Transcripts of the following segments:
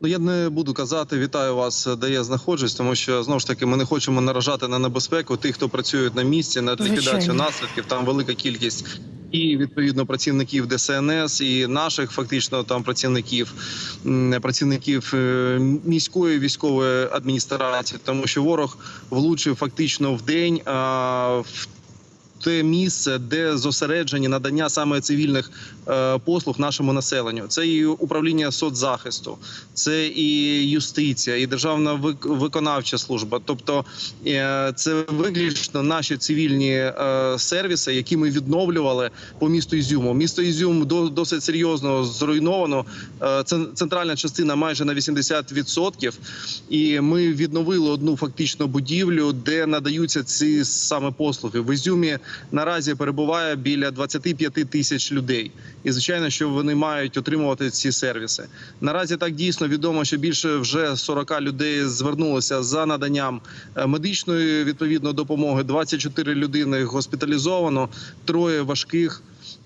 Ну, я не буду казати, вітаю вас, де я знаходжусь, тому що знову ж таки ми не хочемо наражати на небезпеку тих, хто працює на місці, на ліквідацію наслідків. Там велика кількість і відповідно працівників ДСНС, і наших фактично там працівників, працівників е, міської військової адміністрації, тому що ворог влучив фактично в день а, в те місце, де зосереджені надання саме цивільних е, послуг нашому населенню. Це і управління соцзахисту, це і юстиція, і державна вик- виконавча служба. Тобто е, це виключно наші цивільні е, сервіси, які ми відновлювали по місту Ізюму. Місто Ізюм до- досить серйозно зруйновано. Це центральна частина майже на 80%. І ми відновили одну фактично будівлю, де надаються ці саме послуги. В Ізюмі наразі перебуває біля 25 тисяч людей, і звичайно, що вони мають отримувати ці сервіси. Наразі так дійсно відомо, що більше вже 40 людей звернулося за наданням е, медичної відповідно допомоги. 24 людини госпіталізовано, троє важких,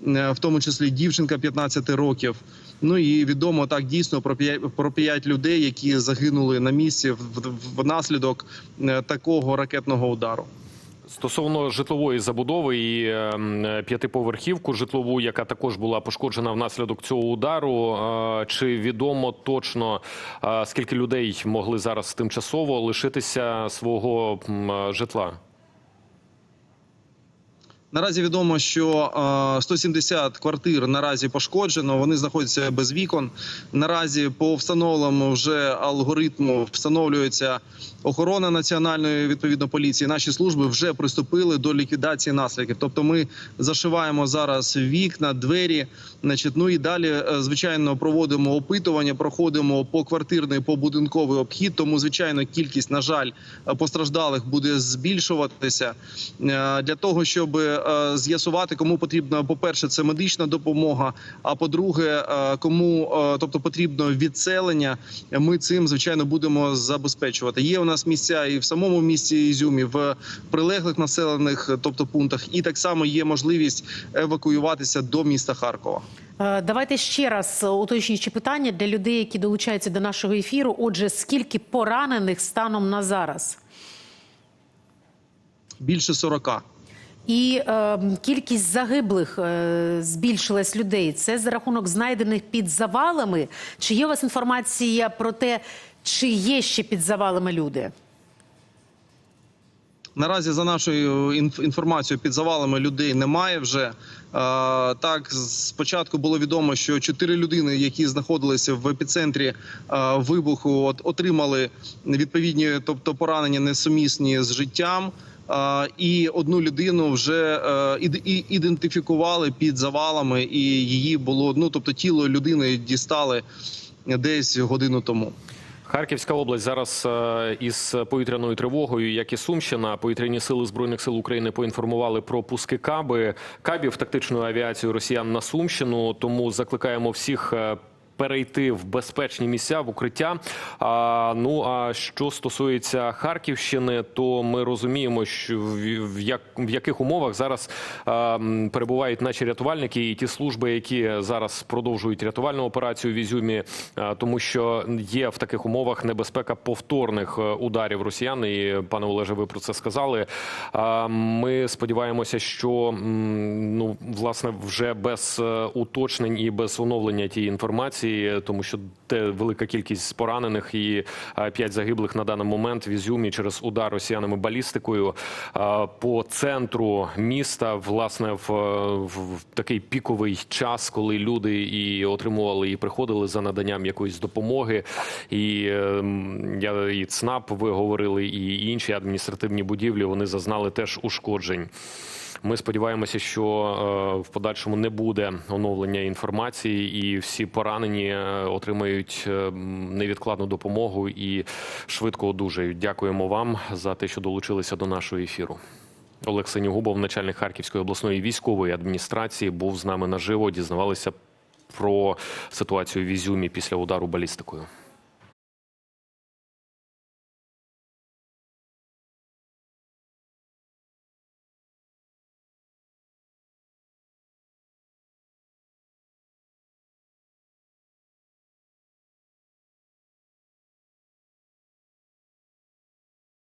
е, в тому числі дівчинка 15 років. Ну і відомо так дійсно про п'ять про п'ять людей, які загинули на місці внаслідок е, такого ракетного удару. Стосовно житлової забудови і ем, е, п'ятиповерхівку житлову, яка також була пошкоджена внаслідок цього удару. е, Чи відомо точно е, скільки людей могли зараз тимчасово лишитися свого е, житла? Наразі відомо, що е, 170 квартир наразі пошкоджено. Вони знаходяться без вікон. Наразі по встановленому вже алгоритму встановлюється охорона національної відповідно поліції. Наші служби вже приступили до ліквідації наслідків. Тобто, ми зашиваємо зараз вікна, двері. Значить, ну і далі, е, звичайно, проводимо опитування, проходимо по квартирний, по будинковий обхід. Тому, звичайно, кількість, на жаль, е, постраждалих буде збільшуватися Е, для того, щоб е, з'ясувати, кому потрібна, по-перше, це медична допомога. А по-друге, е, кому е, тобто потрібно відселення, ми цим звичайно будемо забезпечувати. Є у нас місця і в самому місті Ізюмі, в прилеглих населених, тобто пунктах, і так само є можливість евакуюватися до міста Харкова. Е, Давайте ще раз е, уточнюючи питання для людей, які долучаються до нашого ефіру. Отже, скільки поранених станом на зараз? Більше 40. І е, кількість загиблих е, збільшилась людей. Це за рахунок знайдених під завалами. Чи є у вас інформація про те, чи є ще під завалами люди? Наразі за нашою інф- інформацією під завалами людей немає вже. Е, Так, спочатку було відомо, що чотири людини, які знаходилися в епіцентрі е, вибуху, от- отримали відповідні, тобто поранення несумісні з життям. Е, І одну людину вже е, ідентифікували під завалами, і її було ну тобто тіло людини дістали десь годину тому. Харківська область зараз е, із повітряною тривогою, як і Сумщина, повітряні сили збройних сил України поінформували про пуски каби кабів тактичною авіацією росіян на Сумщину. Тому закликаємо всіх. Перейти в безпечні місця в укриття. А, ну а що стосується Харківщини, то ми розуміємо, що в, в, як, в яких умовах зараз а, перебувають наші рятувальники і ті служби, які зараз продовжують рятувальну операцію в Ізюмі, а, тому що є в таких умовах небезпека повторних е, ударів росіян. І пане Олеже, ви про це сказали. А, Ми сподіваємося, що ну власне вже без е, уточнень і без оновлення тієї інформації, тому що те велика кількість поранених і е, п'ять загиблих на даний момент в Ізюмі через удар росіянами балістикою е, по центру міста, власне, в, в, в такий піковий час, коли люди і отримували і приходили за наданням якоїсь допомоги, і е, я і ЦНАП ви говорили, і інші адміністративні будівлі вони зазнали теж ушкоджень. Ми сподіваємося, що е, в подальшому не буде оновлення інформації, і всі поранені е, отримають е, невідкладну допомогу і швидко одужають. Дякуємо вам за те, що долучилися до нашого ефіру. Олег Синігубов, начальник Харківської обласної військової адміністрації, був з нами наживо. Дізнавалися про ситуацію в Ізюмі після удару балістикою.